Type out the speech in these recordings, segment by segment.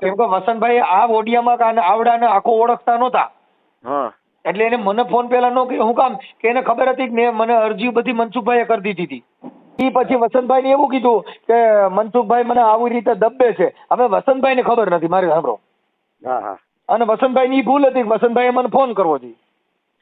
કેમ કે વસંતભાઈ આ ઓડિયામાં આવડાને આખો ઓળખતા નહોતા. હા. એટલે એને મને ફોન પેલા નો કર્યો. હું કામ કે એને ખબર હતી કે મેં મને અરજી બધી મનસુખભાઈએ કરી દીધી હતી. ઈ પછી વસંતભાઈને એવું કીધું કે મનસુખભાઈ મને આવી રીતે દબ્બે છે. હવે વસંતભાઈને ખબર નથી મારે સાંભળો. હા હા. અને વસંતભાઈની ઈ ભૂલ હતી કે વસંતભાઈએ મને ફોન કરવો જોઈએ.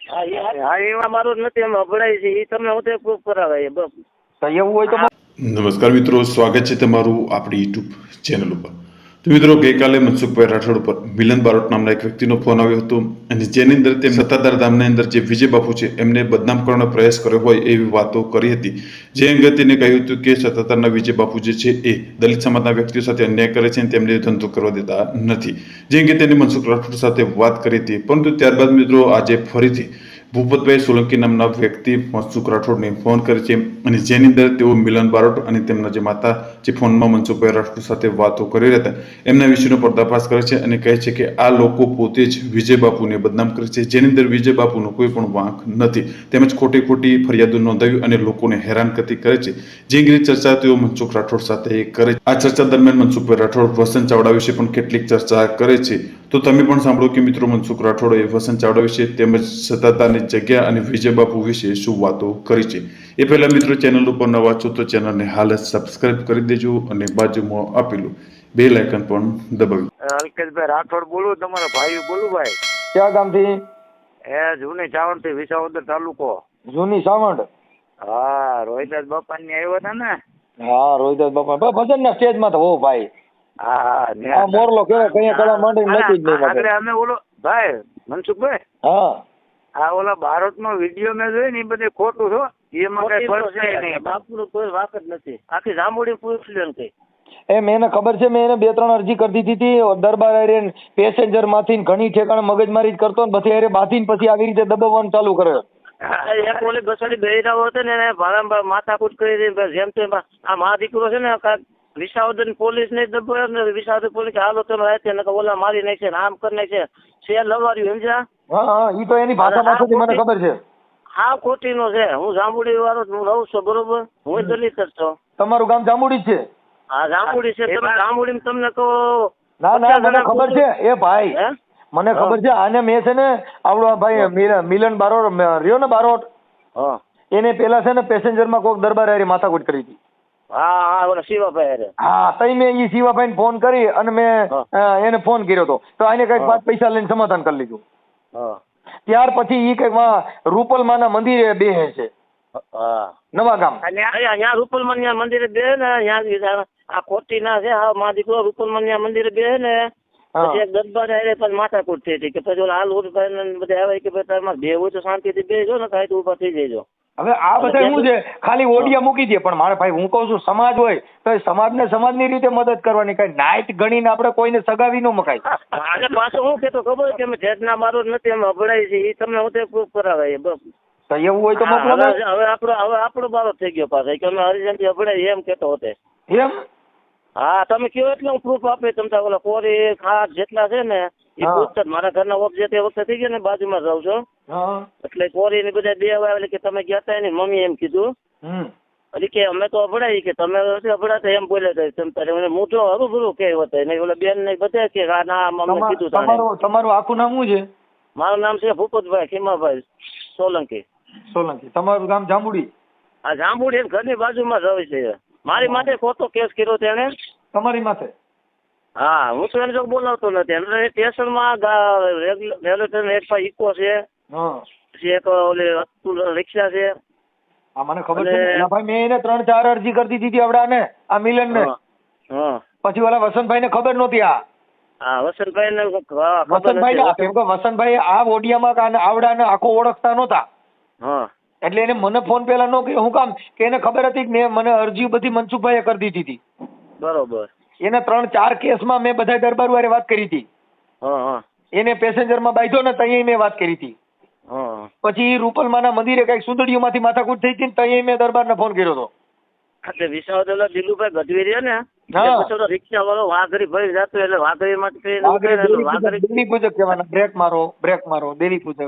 હા એવા મારો જ નથી એમ અભડાય છે. એ તમને હું પ્રૂફ કરાવે એ તો એવું હોય તો નમસ્કાર મિત્રો સ્વાગત છે તમારું આપણી યુટ્યુબ ચેનલ ઉપર. તો મિત્રો ગઈકાલે મનસુખભાઈ રાઠોડ પર મિલન બારોટ નામના એક વ્યક્તિનો ફોન આવ્યો હતો. અને જેની અંદર તે સત્તાધાર ધામની અંદર જે વિજય બાપુ છે, એમને બદનામ કરવાનો પ્રયાસ કર્યો હોય એવી વાતો કરી હતી. જે અંગે તેને કહ્યું હતું કે સત્તાધારના વિજય બાપુ જે છે, એ દલિત સમાજના વ્યક્તિઓ સાથે અન્યાય કરે છે અને તેમને ધંધો કરવા દેતા નથી. જે અંગે તેને મનસુખ રાઠોડ સાથે વાત કરી હતી. પરંતુ ત્યારબાદ મિત્રો આજે ફરીથી ભૂપતભાઈ સોલંકી નામના વ્યક્તિ મનસુખ રાઠોડને ફોન કરે છે અને જેની અંદર તેઓ મિલન બારોટ અને તેમના જે માતા જે ફોનમાં મનસુખભાઈ રાઠોડ સાથે વાતો કરી રહ્યા હતા, એમના વિશેનો પર્દાફાશ કરે છે અને કહે છે કે આ લોકો પોતે જ વિજય બાપુને બદનામ કરે છે. જેની અંદર વિજય બાપુનો કોઈ પણ વાંક નથી. તેમજ ખોટી ખોટી ફરિયાદો નોંધાવી અને લોકોને હેરાનગતિ કરે છે. જે અંગે ચર્ચા તેઓ મનસુખ રાઠોડ સાથે કરે છે. આ ચર્ચા દરમિયાન મનસુખભાઈ રાઠોડ વસંત ચાવડા વિશે પણ કેટલીક ચર્ચા કરે છે. તો તમે પણ સાંભળો કે મિત્રો, મનસુખ રાઠોડે વસંત ચાવડા વિશે તેમજ સત્તાધારની જગ્યા અને વિજય બાપુ વિશે શું વાતો કરી છે? એ પહેલા મિત્રો ચેનલ ઉપર નવા છો તો ચેનલને હાલ જ સબસ્ક્રાઇબ કરી દેજો અને બાજુમાં આપેલું બે લાયકન પણ દબાવી. અલ્કેશભાઈ રાઠોડ બોલું તમારા ભાઈ બોલું ભાઈ. ક્યાં ગામથી? એ જૂની ચાવણથી વિસાવદર તાલુકો. જૂની સાવંડ? હા રોહિદાસ બાપાની આવ્યો હતા ને? હા રોહિદાસ બાપા. બસ ભજન ના સ્ટેજમાં તો હો ભાઈ. હા. મોરલો કેવો કઈ કળા માંડીને નથી જ નહીં અમે ઓલો ભાઈ મનસુખભાઈ? હા. આ ઓલા ભારત નો વીડિયો મેં જોયો ને એ બધે ખોટું છો. એમાં કઈ પડશે નહીં. બાપુનો કોઈ વાક જ નથી. આખી જાંબુડી પૂછ લે કઈ. એ મેં એને ખબર છે મેં એને બે ત્રણ અરજી કરી દીધી હતી. દરબાર હારે પેસેન્જરમાંથી ને ઘણી ઠેકાણે મગજમારી જ કરતો ને પછી હારે બાંધીને પછી આવી રીતે દબાવવાનું ચાલુ કરે. એક ઓલી બસાડી બહેરાઓ હતો ને એને ભાડામાં માથાકૂટ કરી જેમ તેમ આ મા દીકરો છે ને કાંઈક પોલીસ ને દબાવ્યો ને વિસાવદર પોલીસ હાલો તમે ને ઓલા મારી નાખશે ને આમ કરી નાખશે. છે લવાર્યું સમજ્યા? હા હા ઈ તો એની ભાષા છે મને ખબર છે. હા ખોટી નો છે. હું જાંબુડી વાળો હું રહું છું બરોબર? હું દલિત જ છું. તમારું ગામ જાંબુડી છે? હા જાંબુડી છે. તમે જાંબુડી તમને તો ના ના મને ખબર છે. એ ભાઈ મને ખબર છે આને મેં છે ને આવડો ભાઈ મિલન- મિલન બારોટ રહ્યો ને બારોટ? એને પેલા છે ને પેસેન્જરમાં કોઈક દરબાર હારી માથાકૂટ કરી હતી. હા. તઈ મેં ઈ શિવાભાઈ ફોન કરી અને મેં એને ફોન કર્યો હતો તો આને કંઈક. પાંચ પૈસા લઈને સમાધાન કરી લીધું. ત્યાર પછી ઈ કંઈક રૂપલમાના મંદિરે બેહે છે. હા. નવા ગામ. અહીંયા રૂપલમન ન્યા મંદિરે બે ને અહીંયા આ કોટી ના છે હા મા દીકરો રૂપલમન ન્યા મંદિરે બે ને પછી એક દરબાર આવે પણ માથાકૂટ થઈ હતી કે પછી ઓલા હાલ ઉઠ બધા આવે કે ભાઈ તમારે બે હોય તો શાંતિથી બેસજો ને કાંઈ તો ઊભા થઈ જજો. હવે આ બધા શું છે? ખાલી ઓડિયા મૂકી દે. પણ મારે ભાઈ હું કહું છું સમાજ હોય તો એ સમાજને સમાજની રીતે મદદ કરવાની. કઈ નાઈટ ગણીને આપણે કોઈને સગાવી ન મકાય. આજે પાછો હું કેતો ખબર છે કે અમે ઠેઠના મારો નથી અમે અભડાય છે એ તમને હું તે પ્રૂફ કરાવે તો એવું હોય તો મોકલો હવે આપણો હવે આપણો બારો થઈ ગયો પાછો. કે અમે હરિજનથી અભડાય એમ કેતો હતો. એમ? હા તમે કયો એટલે હું પ્રૂફ આપે તમને ઓલા કોરી ખાટ જેટલા છે ને એ. પૂછતા મારા ઘરના ઓફ જે તે વખતે થઈ ગયા ને બાજુમાં રહું છું. હા. એટલે કોરી ને બધા બે આવે કે તમે ગયા હતા ને મમ્મી એમ કીધું. એટલે કે અમે તો અભડાઈ કે તમે અભડાતા એમ બોલે તમ તારે મને મોટો હરું ભરું કે હોતે ને ઓલા બેન ને બધા કે હા ના મમ્મી કીધું તમારું તમારું આખું નામ શું છે? મારું નામ છે ભૂપતભાઈ ખીમાભાઈ સોલંકી. સોલંકી. તમારું ગામ જાંબુડી? આ જાંબુડી એમ ઘરની બાજુમાં જ રહે છે. મારી માટે ખોટો કેસ કર્યો તેણે. તમારી માથે? હા હું તો એને જો બોલાવતો નથી. એટલે સ્ટેશનમાં રેલવે સ્ટેશન એક પાસે ઇકો છે. હા પછી એક ઓલે અતુલ રિક્ષા છે. હા મને ખબર છે એના ભાઈ મેં એને ત્રણ ચાર અરજી કરી દીધી હતી આવડાને આ મિલન ને પછી ઓલા વસંતભાઈ ને ખબર નહોતી આ. હા વસંતભાઈ ને વસંતભાઈ ને કે વસંતભાઈ આ ઓડિયામાં આવડાને આખો ઓળખતા નહોતા. હા. એટલે એને મને ફોન પેલા નો કે હું કામ કે એને ખબર હતી કે મેં મને અરજી બધી મનસુખભાઈએ કરી દીધી હતી. બરોબર. એને ત્રણ ચાર કેસમાં મેં બધા દરબાર વારે વાત કરી હતી. એને પેસેન્જર પેસેન્જરમાં બાંધ્યો ને ત્યાં મેં વાત કરી હતી. પછી રૂપલમાના મંદિરે કંઈક સુંદડીઓમાંથી માથાકૂટ થઈ હતી ને ત્યાં મેં દરબારને ફોન કર્યો હતો એટલે વિસાવદર દિલુભાઈ ગઢવી રહ્યો ને હા. રિક્ષા વાળો વાઘરી ભરી જતો એટલે વાઘરી માટે પૂજક- કહેવાના બ્રેક મારો બ્રેક મારો દેવી પૂજક.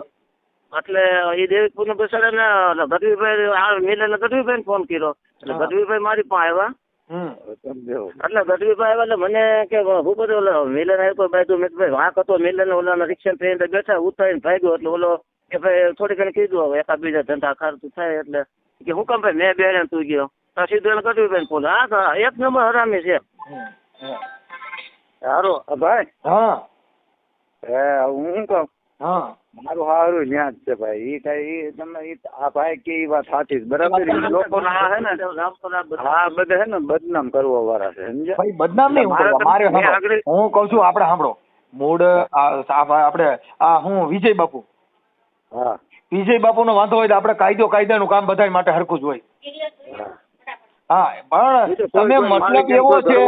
એટલે એ દેવીપુર ને બેસાડે ને એટલે ગઢવીભાઈ આ મિલન ગઢવીભાઈ ફોન કર્યો. એટલે. ગઢવીભાઈ મારી પાસે આવ્યા. હમ. સમજો એટલે ગઢવીભાઈ એટલે મને કે હું બધું ઓલો મિલન આવ્યો ભાઈ તું મેં ભાઈ વાંક હતો મિલન ઓલા રિક્ષા ટ્રેન બેઠા ઉતારીને ભાગ્યો. એટલે ઓલો કે ભાઈ થોડી ઘણી કીધું હવે એકાદ બીજા ધંધા ખર્ચ થાય એટલે. કે હું કામ ભાઈ મેં બેને તું ગયો. તો સીધું એને ગઢવીભાઈ ફોન. હા એક નંબર હરામી છે. સારું ભાઈ. હા. હે હું કહું? હા. મારું સારું ન્યા જ છે ભાઈ. એ કઈ તમે આ ભાઈ કે વાત સાચી બરાબર લોકો ના હે ને? હા બધા હે ને બદનામ કરવા વાળા છે સમજ્યા? ભાઈ બદનામ નહીં હું મારે હું કઉ છું આપડે સાંભળો. મૂળ આપણે આ હું વિજય બાપુ. હા. વિજય બાપુનો વાંધો હોય તો આપણે કાયદો કાયદાનું કામ બધા માટે હરખું જ હોય. હા પણ તમે મતલબ એવો છે.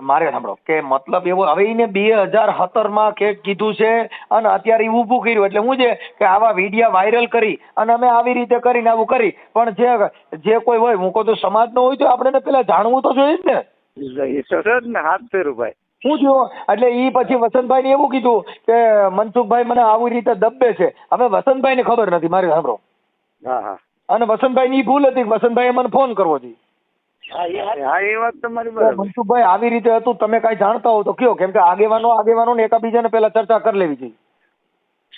મારે સાંભળો કે મતલબ એવો હવે એને બે હજાર સત્તરમાં કેક કીધું છે અને અત્યારે ઊભું કર્યું. એટલે શું છે કે આવા વિડીયા વાયરલ કરી અને અમે આવી રીતે કરીને આવું કરી. પણ જે જે કોઈ હોય હું કહું તો સમાજનો હોય તો આપણે પેલા જાણવું તો જોઈએ ને. જ ને હાથ ફેરું ભાઈ. થયું એટલે ઈ પછી વસંતભાઈ ને એવું કીધું કે મનસુખભાઈ મને આવી રીતે દબે છે. હવે વસંતભાઈ ને ખબર નથી મારે સાંભળો. હા હા. અને વસંતભાઈ ની ભૂલ હતી વસંતભાઈ વસંતભાઈએ મને ફોન કરવો જોઈએ એ મનસુખભાઈ આવી રીતે હતું તમે કઈ જાણતા હો તો કયો કેમ કે આગેવાનો આગેવાનો ને એકાબીજાને પેલા ચર્ચા કરી લેવી જોઈએ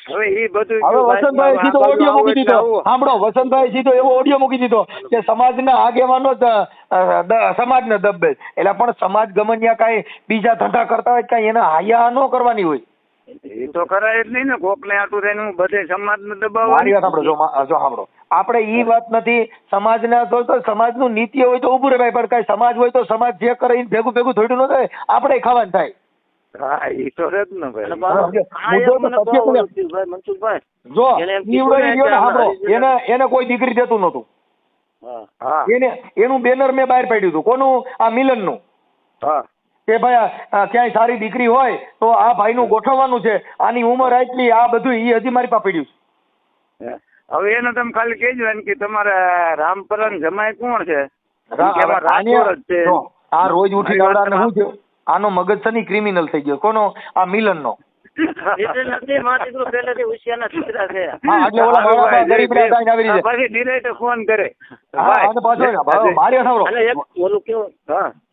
હવે ઈ બધું હવે વસંતભાઈ સીધો ઓડિયો મૂકી દીધો. સાંભળો વસંતભાઈ સીધો એવો ઓડિયો મૂકી દીધો કે સમાજના આગેવાનો જ અ, દ- સમાજને દબ્બે એટલે પણ સમાજ ગમન્યા કાંઈ બીજા ધંધા કરતા હોય કાંઈ એને હાયા ન કરવાની હોય. એ તો કરાય જ નહીં ને કોક ને આટું થઈને હું બધે સમાજ ને મારી વાત સાંભળો જો જો સાંભળો. આપણે ઈ વાત નથી સમાજના તો તો સમાજનું નીતિ હોય તો ઉભું રહે ભાઈ પણ કાંઈ સમાજ હોય તો સમાજ જે કરે એ ભેગું ભેગું થોડું ન થાય આપણે ખાવાનું થાય. હા ઈ તો જ ને ભાઈ. મનસુખભાઈ જો એને કોઈ દીકરી દેતું નહોતું. હા. હા. એને એનું બેનર મેં બહાર પાડ્યું હતું. કોનું? આ મિલનનું. હા. કે ભાઈ ક્યાંય સારી દીકરી હોય તો આ ભાઈનું ગોઠવવાનું છે. આની ઉંમર આટલી આ બધું ઈ હજી મારી પાસે પડ્યું છે. હવે એને તમે ખાલી કહેજો એમ કે તમારે રામપરન જમાય કોણ છે? આ રોજ ઉઠી આવડાને શું છે આનો મગજ શની ક્રિમિનલ થઈ ગયો. કોનો? આ મિલનનો.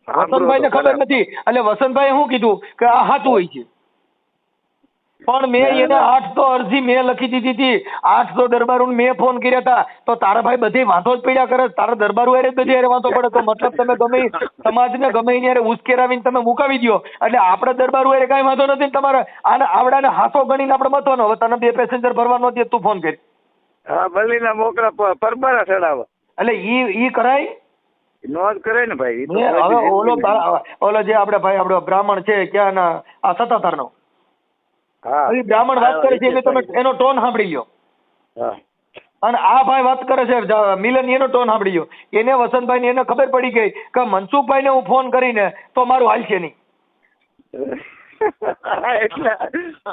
વસંતભાઈ ને ખબર નથી. એટલે વસંતભાઈ શું કીધું? કે આ હાથું હોય છે. પણ મેં એને આઠ અરજી મેં લખી દીધી હતી. આઠસો દરબારો મેં ફોન કર્યા હતા. તો તારા ભાઈ બધે વાંધો જ પડ્યા કરે. તારા દરબારો હારે બધી અરે વાંધો પડે. તો મતલબ તમે ગમે સમાજને ગમે એની અરે ઉશ્કેરાવીને તમે મુકાવી દો એટલે આપણે દરબારો હારે કાંઈ વાંધો નથી ને તમારે આને આવડાને હાસો ગણીને આપણે મતવાનો. હવે તને બે પેસેન્જર ભરવાનો હતી તું ફોન કરી. હા બલીના મોકરા પરબારા ચડાવવા એટલે ઈ ઈ કરાય? નોંધ કરે ને ભાઈ હવે ઓલો ઓલો જે આપણે ભાઈ આપણો બ્રાહ્મણ છે ક્યાં ના આ સત્તાધારનો. હા હજી બ્રાહ્મણ વાત કરે છે એટલે તમે એનો ટોન સાંભળી લ્યો. અને આ ભાઈ વાત કરે છે મિલન એનો ટોન સાંભળી લ્યો. એને વસંતભાઈ ને એને ખબર પડી ગઈ કે મનસુખભાઈ ને હું ફોન કરીને તો મારું હાલશે નહીં. એટલે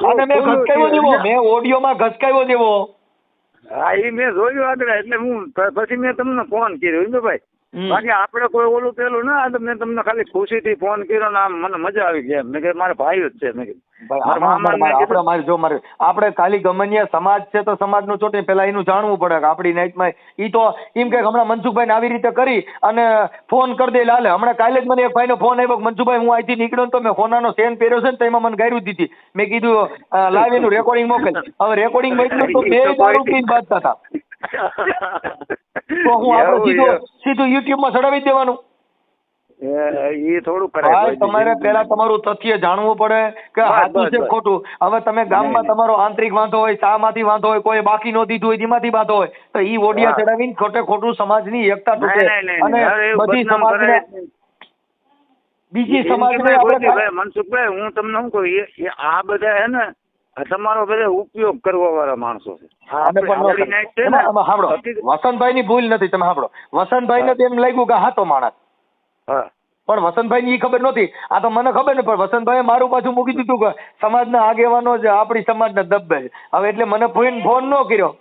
અને મેં ઘસકાવ્યો દેવો મેં ઓડિયોમાં ઘસકાવ્યો દેવો હા એ મેં જોયું આગળ એટલે હું પછી મેં તમને ફોન કર્યો. ભાઈ. બાકી આપણે કોઈ ઓલું પેલું ના મેં તમને ખાલી ખુશીથી ફોન કર્યો ને આમ મને મજા આવી ગઈ. મેં કે મારા ભાઈ જ છે. મેં આપણે મારે જો મારે આપણે ખાલી ગમનિયા સમાજ છે તો સમાજનું ચોટે પેલા એનું જાણવું પડે કે આપણી નાઈટમાં ઈ તો એમ કે હમણાં મનસુખભાઈ આવી રીતે કરી અને ફોન કરી દે લાલે. હમણાં કાલે જ મને એક ભાઈનો ફોન આવ્યો કે મનસુખભાઈ હું અહીંથી નીકળ્યો ને તો મેં ફોનાનો સેન પહેર્યો છે ને તો એમાં મને ગાયરું દીધી. મેં કીધું લાવ એનું રેકોર્ડિંગ મોકલ. હવે રેકોર્ડિંગ મોકલ્યું તો બે દારૂ પીને બાજતા હતા. તો હું આપણે સીધું. સીધું યુટ્યુબમાં ચડાવી દેવાનું એ એ થોડું કરે ભાઈ. તમારે પહેલા તમારું તથ્ય જાણવું પડે કે સાચું છે ખોટું હવે તમે ગામમાં. તમારો આંતરિક વાંધો હોય શામાંથી વાંધો હોય કોઈ બાકી નો દીધું હોય ધીમાથી વાંધો હોય તો ઈ ઓડિયા ચડાવીને ખોટે ખોટું સમાજની એકતા તૂટે અને બધી સમાજને. બીજી સમાજને આપણે મનસુખભાઈ હું તમને શું કહું એ- એ આ બધા હે ને તમારો બધા ઉપયોગ કરવા વાળા માણસો છે. ન ને, સાંભળો વસંતભાઈ ની ભૂલ નથી તમે સાંભળો વસંતભાઈ ને એમ લાગ્યું કે હાતો માણસ. પણ વસંતભાઈ ની ખબર નહોતી. આ તો મને ખબર ને પણ વસંતભાઈ મારું પાછું મૂકી દીધું કે સમાજના આગેવાનો જ આપણી સમાજના દબ્બે છે. હવે એટલે મને ફોન ફોન ન કર્યો.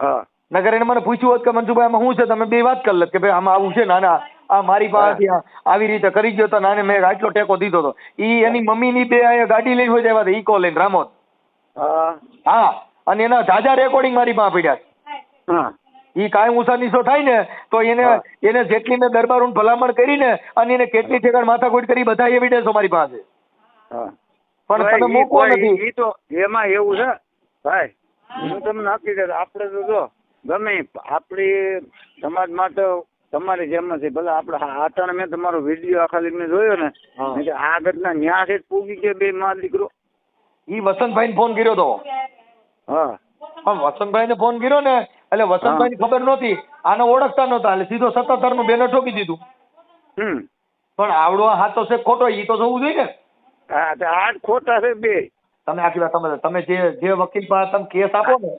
હા. નગર એને મને પૂછ્યું હોત કે મનસુભાઈ આમાં શું છે? તમે બે વાત કરી લત કે ભાઈ આમાં આવું છે? નાના આ મારી પાસેથી આવી રીતે કરી ગયો તો નાને મેં આટલો ટેકો દીધો હતો ઈ એની મમ્મીની બે અહીંયા ગાડી લઈને હોય જવા હતા ઈકો લઈને રામોદ. હા. અને એના જાજા રેકોર્ડિંગ મારી પાસે પડ્યા છે. હા. ઈ કાંઈ ઊંચા નીચો થાય ને તો એને એને જેટલી મેં દરબારોને ભલામણ કરીને અને એને કેટલી ઠેકાણ માથાકૂટ કરી બધા એવિડન્સ અમારી પાસે. પણ તમે ઈ મૂકો નથી. ઈ તો એમાં એવું છે. ભાઈ હું તમને હકીકત આપણે તો જો ગમે આપણી સમાજ માટે તમારી જેમ નથી ભલે આપણે આટાણે મેં તમારો વીડિયો આખા મેં જોયો ને આ ઘટના ન્યા જ પૂગી ગયો બે માર દીકરો ઈ વસંતભાઈને ફોન કર્યો તો. હા. પણ વસંતભાઈને ફોન કર્યો ને એટલે વસંતભાઈને ખબર નહોતી. આને ઓળખતા નહોતા એટલે સીધો સત્તાધારનું બેનર ઠોકી દીધું. પણ આવડો હા હાથો છે ખોટો ઈ તો જોવું જોઈએ ને. હા તો આઠ ખોટા છે બે. તમે આખી વાત સમજો તમે જે જે વકીલ પાસે તમે કેસ આપો ને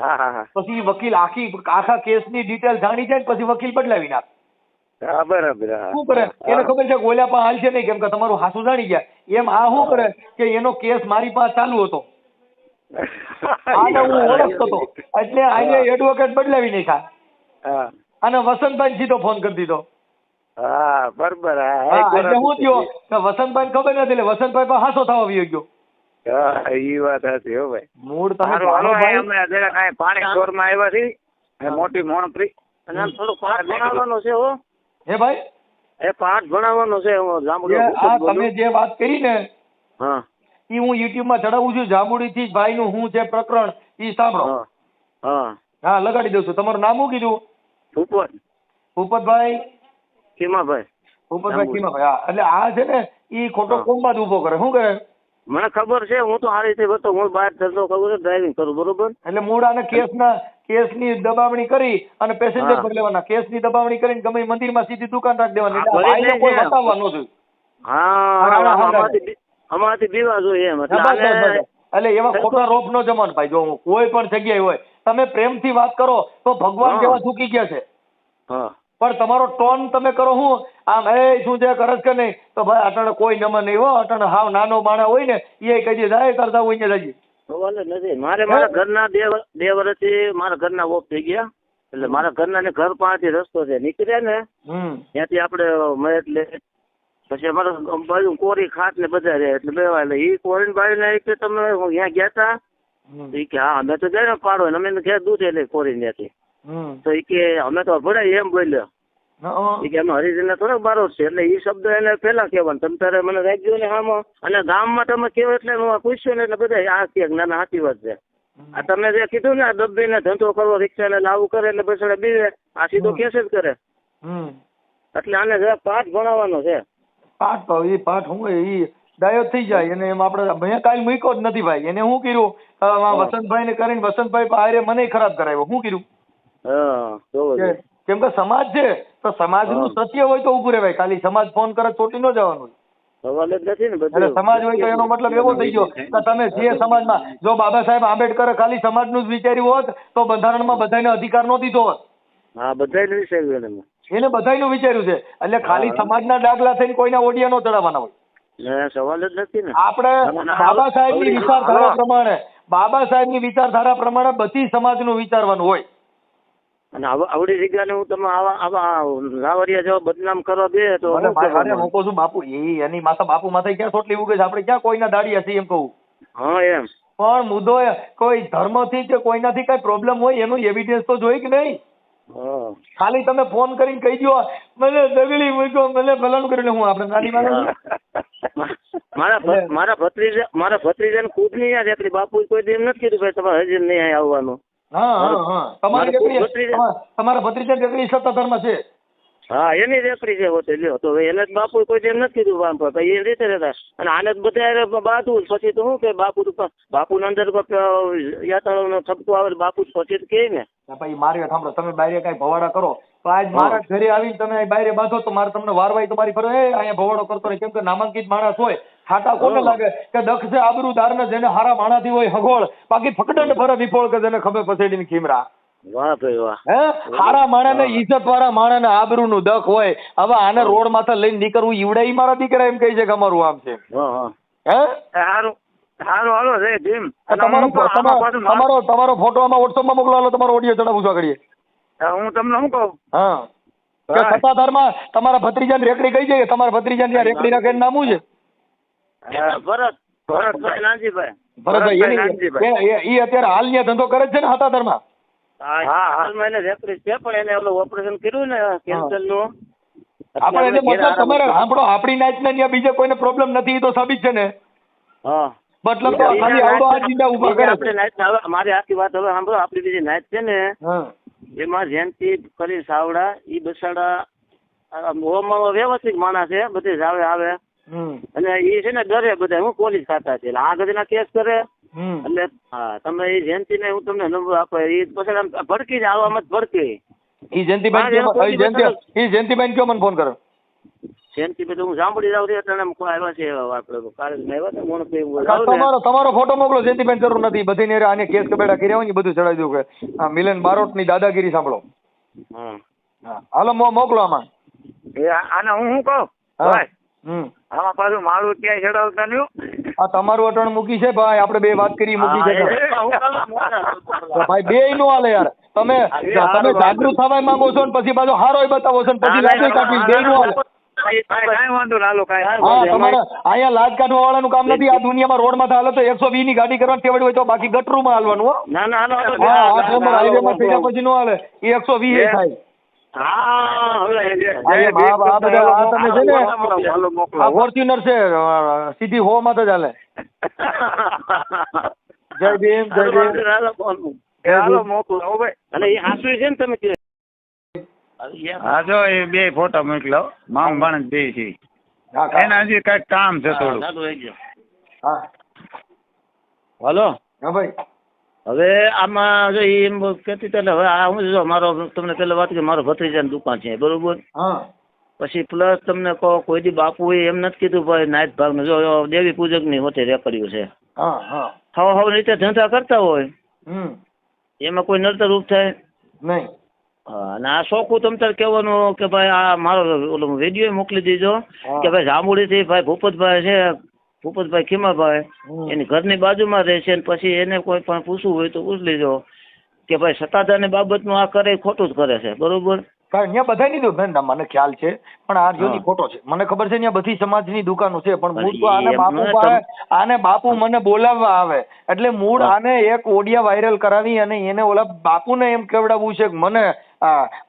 હા હા પછી વકીલ આખી આખા કેસની ડિટેલ જાણી જાય પછી વકીલ બદલાવી નાખે. હા બરાબર શું કરે? એને ખબર છે ઓલા પાસે હાલ છે નહીં કેમ કે તમારું હાસુ જાણી ગયા. એમ આ શું કરે કે એનો કેસ મારી પાસે ચાલુ હતો? આને હું ઓળખતો હતો. એટલે આને એડવોકેટ બદલાવી નાખ્યા. અને વસંતભાઈ સીધો ફોન કરી દીધો. હા બરાબર હા હા એક એટલે હું થયો કે વસંતભાઈ ખબર નથી એટલે વસંતભાઈ પાસે હાસો થવા આવી ગયો. હા ઈ વાત હતી હો ભાઈ. મૂળ તમે. અમે જરાક પાણી સ્ટોરમાં આવ્યા છીએ. મોટી મોણપરી. અને આમ થોડું છે હો. હે ભાઈ? એ પાઠ ભણાવવાનો છે આ તમે જે વાત કરી ને હા. ઈ હું યુટ્યુબમાં ચડાવું છું જાંબુડી થી ભાઈ નું હું જે પ્રકરણ એ સાંભળો. હા લગાડી દઉં છું. તમારું નામ શું કીધું? ભૂપત. ભૂપતભાઈ? સીમાભાઈ ભૂપતભાઈ. કીમાભાઈ હા. એટલે આ છે ને ઈ ખોટો. કોમ્બાદ ઊભો કરે. શું કરે? મને ખબર છે હું તો આ રીતે બતો હું બહાર ધંધો કરું છું ડ્રાઇવિંગ કરું બરોબર? એટલે મૂળ આને કેસના કેસની દબાવણી કરી અને પેસેન્જર પર લેવાના. કેસની દબાવણી કરીને ગમે મંદિરમાં સીધી દુકાન રાખી દેવાની. કોઈ. બતાવવા ન જોઈએ. અમારાથી બીવા એમ. એટલે એવા ખોટા રોપ નો જમાન ભાઈ. જો હું કોઈ પણ જગ્યાએ હોય તમે પ્રેમથી વાત કરો તો ભગવાન. કેવા ચૂકી ગયા છે. હા. પણ તમારો ટોન તમે કરો હું આમ એ શું છે? કરસ કે નહીં? તો ભાઈ અટાણે કોઈ નમન નહીં હો અટાણે હાવ નાનો માણા હોય ને એ કહી દે જાય કરતા હોય ને જઈએ સવાલ જ નથી. મારે મારા ઘરના બે બે વર્ષથી મારા ઘરના વોક થઈ ગયા. એટલે મારા ઘરના ને ઘર પાસેથી રસ્તો છે. નીકળ્યા ને ત્યાંથી આપણે મેં એટલે પછી અમારા બાજુ કોરી ખાટ ને બધા રહે એટલે બે વાર એટલે એ કોરીન બાઈ ને કે તમે ત્યાં ગયા તા. તો ઈ કે હા અમે તો ગયા ને પાડો. ને અમે ઘેર દૂધ એટલે કોરી ત્યાંથી. તો એ કે અમે તો ભરાય એમ બોલ્યો. કે અમે હરિજન થોડોક બારો છે એટલે એ શબ્દ એને પેલા કહેવાનું. તમે તારે મને રાખજો ને આમાં. અને ગામમાં તમે કહો એટલે હું પૂછ્યું ને એટલે બધા આ કે ના ના સાચી વાત છે. આ તમે જે કીધું ને આ ડબ્બીને ધંધો કરવો રિક્ષા ને લાવું કરે એટલે પછી બીવે આ સીધો. કેસ જ કરે. એટલે આને જરા પાઠ ભણાવવાનો છે. પાઠ તો એ પાઠ હું એ ડાયો થઈ જાય. અને એમ આપણે મેં કાલ મૂક્યો જ નથી ભાઈ. એને શું કર્યું? વસંતભાઈ ને કરીને વસંતભાઈ પાસે મને ખરાબ કરાવ્યો. શું કર્યું? હા જોવો કેમ કે સમાજ છે તો સમાજનું. સત્ય હોય તો ઉભું રહેવાય. ખાલી સમાજ ફોન કરે ચોટી ન જવાનું. સવાલ જ નથી ને એટલે સમાજ હોય તો એનો મતલબ એવો થઈ ગયો કે તમે જે સમાજમાં જો બાબા સાહેબ આંબેડકરે ખાલી સમાજનું જ વિચાર્યું હોત તો બંધારણમાં બધાને અધિકાર નો દીધો હોત. હા બધા વિચાર્યું એને. એને બધાયનું વિચાર્યું છે. એટલે ખાલી સમાજના દાખલા થઈને કોઈના ઓડિયા નો ચડાવવાના હોય. સવાલ જ નથી ને. આપણે બાબા સાહેબની ની વિચારધારા પ્રમાણે બાબા સાહેબની વિચારધારા પ્રમાણે બધી સમાજનું વિચારવાનું હોય. અને આવડી જગ્યાને હું તમે આવા આવા લાવરિયા જેવા બદનામ કરવા બે તો મને છું બાપુ. એ એની માથા બાપુ માથે ક્યાં સોટલી ઉગે છે? આપણે ક્યાં કોઈના દાડી હતી એમ કહું? હા એમ. પણ મુદ્દો કોઈ ધર્મથી કે કોઈનાથી કઈ પ્રોબ્લેમ હોય એનું એવિડન્સ તો જોઈ કે નહીં? ખાલી તમે ફોન કરીને કહી દો મને દગલી મૂક્યો મને ભલાનું કરીને હું આપણે નાની માણસ મારા મારા ભત્રીજા મારા ભત્રીજાને ખુદ નહીં યાદ. એકલી બાપુ કોઈ દેમ નથી કીધું ભાઈ તમારે હજી નહીં આવવાનું. હા હા હા. તમારી મારા દીકરી તમારા- ભત્રીજા દીકરી સત્તાધારમાં છે. હા એની રેકડી છે હોતે લ્યો. તો એને જ બાપુ કોઈ દી નથી કીધું એ રીતે રહેતા. અને આને જ બધા બાતું પછી તો શું કે બાપુ બાપુ ના અંદર યાત્રાનો ઠપકો આવે બાપુ જ પછી જ કહે ને. ના ભાઈ મારી સાંભળો તમે બાયરે કઈ ભવાડા કરો. તો આજ મારા ઘરે આવીને તમે બાયરે બાંધો તો મારે તમને વારવાય તમારી ફરે એ અહીંયા ભવાડો કરતો રહે. કેમ કે નામાંકિત માણસ હોય. ખાટા કોને. લાગે કે દક્ષ છે આબરૂદાર ને જેને હારા માણાથી હોય હગોળ બાકી ફકડંડ ફરે વિફોળ કે જેને ખભે પસેડીને ખીમરા. વાહ ભાઈ વાહ. હે? હારા માણાને ઇજ્જત વાળા માણાને આબરૂનું દખ હોય હવે આને રોડ માથે લઈને નીકળવું ઈવડે ઈ મારા દીકરા એમ કહે છે કે અમારું આમ છે. હા સારું સારું હાલો રે ભીમ. તમારો તમારો ફોટો આમાં વોટ્સઅપમાં મોકલો હાલો તમારો ઓડિયો ચડાવું છું આગળ હું તમને શું કહું? હા. સત્તાધારમાં તમારા ભત્રીજાની રેકડી કઈ છે તમારા ભત્રીજાને રેકડી રાખે કઈ નામું છે? ભરત ભરતભાઈ નાનજીભાઈ. ભરતભાઈ એની એ- એ- અત્યારે હાલ ધંધો કરે છે ને સત્તાધારમાં હા હા. હાલમાં એને રેફરી છે પણ એને ઓલું ઓપરેશન કર્યું ને કેન્સરનું આપણે એટલે મતલબ તમારે સાંભળો આપણી નાચ ને ત્યાં બીજે કોઈને પ્રોબ્લેમ નથી એ તો સાબિત છે ને? હા. મતલબ તો ખાલી આવડો આ જીંડા ઊભા કરે આપણે નાઈટ હવે મારી આખી વાત હવે સાંભળો આપણી બીજી નાઈટ છે ને એમાં જયંતિ કરી સાવડા ઈ બસાડા વ્યવસ્થિત માણસ છે બધી આવે આવે. અને એ છે ને ડરે બધા હું પોલીસ ખાતા છે. આ ગતિના કેસ કરે. એટલે તમે એ જયંતિ ને હું તમને નંબર આપો. એ પછી આમ ભડકી જ આવામાં જ ભડકી. ઈ જયંતિભાઈ જયંતિ જયંતિભાઈ કયો મને ફોન કરો? જયંતિ પછી હું સાંભળી જાઉં છું એટલે આવ્યા છે આપણે આવ્યા મોણ ને. તમારો તમારો ફોટો મોકલો જયંતિભાઈ જરૂર નથી. બધી ને આને કેસ કબેડા કર્યા હોય ને બધું ચડાવી દઉં કે. આ મિલન બારોટની દાદાગીરી સાંભળો. હા. હાલો મો- મોકલો આમાં. એ આને હું શું કહું. હમ. આમાં પાછું મારું ક્યાંય ચડાવતા નહીં આ તમારું અટણ મૂકી છે ભાઈ આપણે બે વાત કરી મૂકી છે ભાઈ બે નો હાલે યાર. તમે તમે જાગૃત થવા માંગો છો ને પછી પાછો હારો બતાવો છો ને પછી લાગે કાઢી બે નો હાલે. અહીંયા લાજ કાઢવા વાળાનું કામ નથી આ દુનિયામાં રોડમાં હાલે તો એકસો વીસની ગાડી કરવાની ટેવડ હોય તો બાકી ગટરૂમાં હાલવાનું હો. ના ના હાલો, હાલો. હા આઠ નંબર હાઈવેમાં થઈ ગયા પછી નો હાલે. એ એકસો વીસ થાય. ફોર્ચ્યુનર છે સીધી હો માં તો ચાલે જય ભીમ જય ભીમ. મોકલો. ભાઈ. અને એ હાસુ છે ને તમે કે હા જો એ બે ફોટો મોકલો. મામ ભાણેજ બે છે. એના હજી કંઈક કામ છે થોડું હા. હલો. હા ભાઈ. હવે આમાં જો એમ કહેતી હતી એટલે હવે આ હું જો મારો તમને પેલા વાત કે મારો ભત્રીજાની દુકાન છે બરોબર? હા. પછી પ્લસ તમને કહો કોઈ દી બાપુ એમ નથી કીધું ભાઈ નાઈટ ભાગનું જો જો દેવી પૂજકની હોતે રેકડ્યું છે. હા હા. હવ હવ રીતે ધંધા કરતા હોય. હમ. એમાં કોઈ નડતર રૂપ થાય? નહીં. હા, અને આ શોખું તમ તાર કહેવાનું કે ભાઈ આ મારો ઓલો વીડિયો મોકલી દીજો કે ભાઈ જાંબુડીથી ભાઈ ભૂપતભાઈ છે ભૂપતભાઈ ખીમાભાઈ એની ઘરની બાજુમાં રહે છે અને પછી એને કોઈ પણ પૂછવું હોય તો પૂછ લેજો કે ભાઈ સત્તાધારની બાબતનું આ કરે ખોટું જ કરે છે. બરોબર? કારણ ત્યાં બધા ની બેન ના મને ખ્યાલ છે પણ આ જોની ખોટો છે. મને ખબર છે ત્યાં બધી સમાજની દુકાનો છે પણ મૂળ તો આને બાપુ આને બાપુ મને બોલાવવા આવે. એટલે મૂળ આને એક ઓડિયા વાયરલ કરાવી અને એને ઓલા બાપુને એમ કેવડાવવું છે કે મને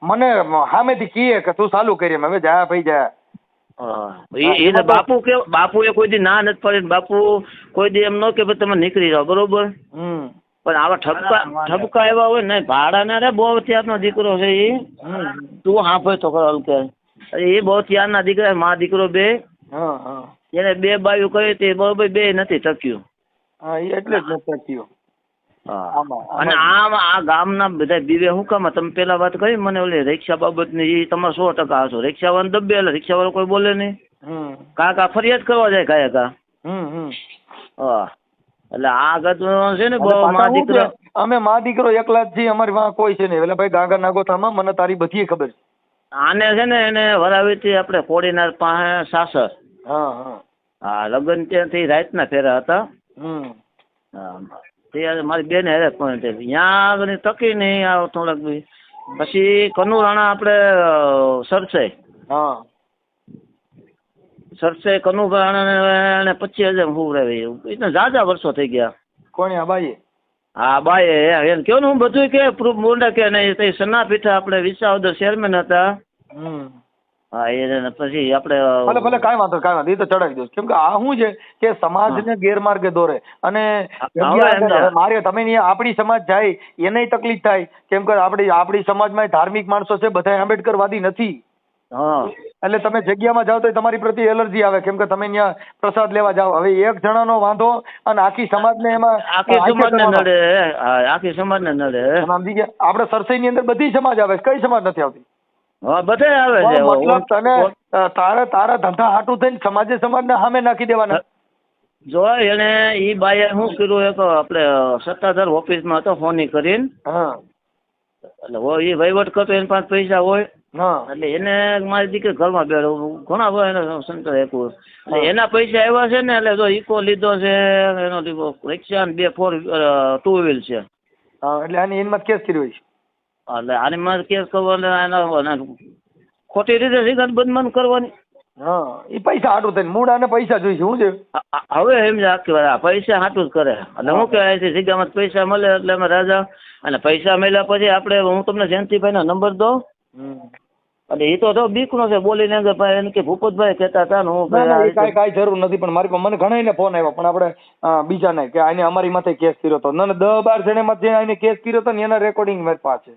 મને સામેથી કીએ કે તું સાલું કરી હવે જા ભાઈ જા. એ એ કે બાપુ બાપુએ કોઈ દી ના નથી પાડી ને બાપુ કોઈ દી એમ ન કે તમે નીકળી જાઓ બરોબર? પણ આવા ઠપકા ઠપકા એવા હોય ને ભાડાના રે બહુ ત્યારનો દીકરો છે એ તું હા ભાઈ છોકરો હલકે એ બહુ ત્યારના દીકરા મા દીકરો બે. હા હા. એને બે બાયું કરી તે બરોબર બે નથી ટક્યું હા એટલે જ નથી. આમાં અને આમ આ ગામના બધા બીવે હું કામ? તમે પેલા વાત કરી મને ઓલી રિક્ષા બાબતની એ તમે સો ટકા હશો. રિક્ષાવાળાને દબે એટલે રિક્ષાવાળો કોઈ બોલે નહીં. કાકા ફરિયાદ કરવા જાય કાયા કા? હા. એટલે આ ગતું છે ને બહુ મા દીકરો. અમે મા દીકરો એકલા જ છીએ અમારી વાં કોઈ છે નહીં. એટલે ભાઈ ગાગર નાગોથામાં મને તારી બધી ખબર છે. આને છે ને એને વરાવીથી આપણે કોડીનાર પાસે સાસર. હા હા. હા લગ્ન ત્યાંથી રાતના ફેરા હતા. હમ. હા. તે મારી બેન હેરે પણ તે ત્યાં આગળ ટકી નહીં આ થોડાક બી. પછી કનુ રાણા આપણે સરસે. હા. સરસાઈ કનુરાણા ને પચીસ હજાર હુવડાવી એટલે ઝાઝા વર્ષો થઈ ગયા. કોણે? આ બાઈએ? હા બાય એમ કેવું ને હું બધું કે પ્રૂફ મોંડા કે નહીં. સના પીઠા આપણે વિસાવદર ચેરમેન હતા. હમ. હા એ પછી આપણે ભલે ભલે કાંઈ વાંધો કાંઈ વાંધો એ તો ચડાવી દઉં કેમ કે આ શું છે કે સમાજને ગેરમાર્ગે દોરે અને મારે તમે આપણી સમાજ જાય એનેય તકલીફ થાય. કેમ કે આપણી આપણી સમાજમાં ધાર્મિક માણસો છે બધા આંબેડકરવાદી નથી. એટલે તમે જગ્યામાં જાઓ તો તમારી પ્રતિ એલર્જી આવે. કેમ કે તમે ત્યાં પ્રસાદ લેવા જાઓ. હવે એક જણાનો વાંધો અને આખી સમાજને એમાં આખી સમાજને નડે આખી સમાજને નડે સમજી ગયા આપણે સરસઈની અંદર બધી સમાજ આવે કઈ સમાજ નથી આવતી? હા બધે આવે છે. મતલબ તને તારે તારા ધંધા હાટું થઈને સમાજે સમાજને સામે નાખી દેવાના. જો એને ઈ બાએ શું કર્યું? એક આપણે સત્તાધાર ઓફિસમાં હતો ફોન કરીને. હા. એટલે એ વહીવટ કરતો એની પાસે પૈસા હોય. હા. એટલે એને મારી દીકરી ઘરમાં બેઠો. ઘણા બધા એને સંતર આપ્યું. એના પૈસા આવ્યા છે ને એટલે જો ઇકો લીધો છે એનો લીધો. રિક્ષા બે ફોર ટુ વ્હીલ છે. એટલે આની એનમાં કેસ કર્યો છે? એટલે આની માં કેસ કરવાનો એના ખોટી રીતે સિગત બંધમાન કરવાની. હા એ પૈસા હાટું થઈને મૂળાને પૈસા જોઈશે શું છે? હવે એમ જ આખી વાર પૈસા હાટું જ કરે. અને હું કહેવાય છે જગ્યામાં પૈસા મળે એટલે અમે રાજા અને પૈસા મળ્યા પછી આપણે હું તમને જયંતિભાઈનો નંબર દઉં. અને એ તો જો બીકનો છે બોલીને અંદર ભાઈ એને કે ભૂપતભાઈ કહેતા હતા ને હું કાંઈ કાંઈ જરૂર નથી પણ મારી પાસે મને ઘણાઈને ફોન આવ્યો પણ આપણે અ, બીજા નહીં કે આને અમારી માથે કેસ કર્યો હતો. ના ના દસ બાર જણે માથે આને કેસ કર્યો હતો ને એના રેકોર્ડિંગ મારી પાસે.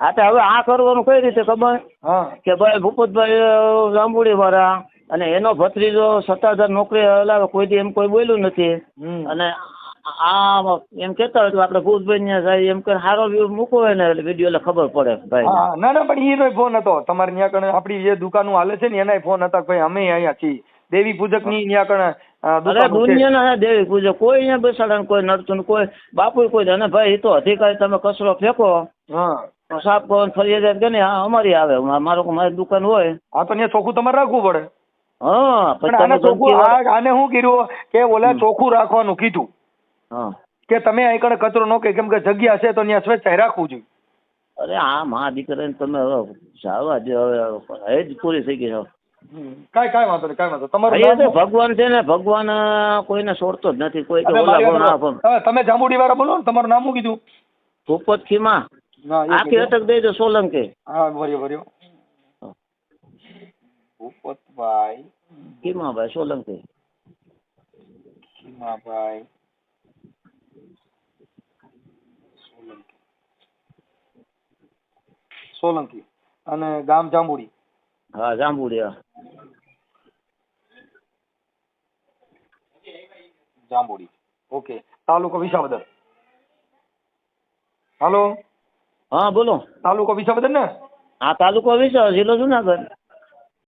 હા તો હવે આ કરવાનું કઈ રીતે ખબર? હા. કે ભાઈ ભૂપતભાઈ જાંબુડી વાળા અને એનો ભત્રીજો સત્તાધાર નોકરી હલાવે કોઈ દી એમ કોઈ બોલ્યું નથી. અને આ એમ કેતા હોય તો આપણે ભૂતભાઈ ને જાય એમ કે સારો વ્યૂ મૂકો ને વીડિયો એટલે ખબર પડે ભાઈ. ના ના પણ એનો ફોન હતો. તમારે ત્યાં કણે આપણી જે દુકાનો હાલે છે ને એનાય ફોન હતા ભાઈ અમે અહીંયા છીએ. દેવી પૂજકની ત્યાં કણે અરે દુનિયાના દેવી પૂજક. કોઈ અહીંયા બેસાડે કોઈ નડતું કોઈ બાપુ કોઈ અને ભાઈ એ તો અધિકારી તમે કચરો ફેંકો. હા. તો સાફ કરો ફરિયાદ કે ને હા અમારી આવે મારો મારી દુકાન હોય. હા તો ચોખ્ખું તમારે રાખવું પડે. હા આને ચોખ્ખું આને શું કર્યું કે ઓલા ચોખ્ખું રાખવાનું કીધું. કે તમે અહીં કચરો નો કે કેમ કે જગ્યા છે તો ત્યાં સ્વેચ્છાએ રાખવું જોઈએ. અરે આ મા દીકરાને તમે હવે જાવા દે હવે જ પૂરી થઈ ગઈ છે કઈ કઈ વાંધો નહીં કઈ વાંધો તમારે ભગવાન છે ને ભગવાન કોઈને છોડતો જ નથી. કોઈ તમે જાંબુડી વાળા બોલો ને તમારું નામ શું કીધું? ભૂપત ખીમા આખી અટક દઈ દો સોલંકી. હા ભર્યો ભર્યો. ભૂપતભાઈ. ખીમાભાઈ સોલંકી. સોલંકી. સોલંકી. અને ગામ જાંબુડી. હા જાંબુડી હા. જાંબુડી. ઓકે. તાલુકો વિસાવદર. હાલો? હા બોલો. તાલુકો વિસાવદર ને હા તાલુકો વિસાવદર જિલ્લો જુનાગઢ.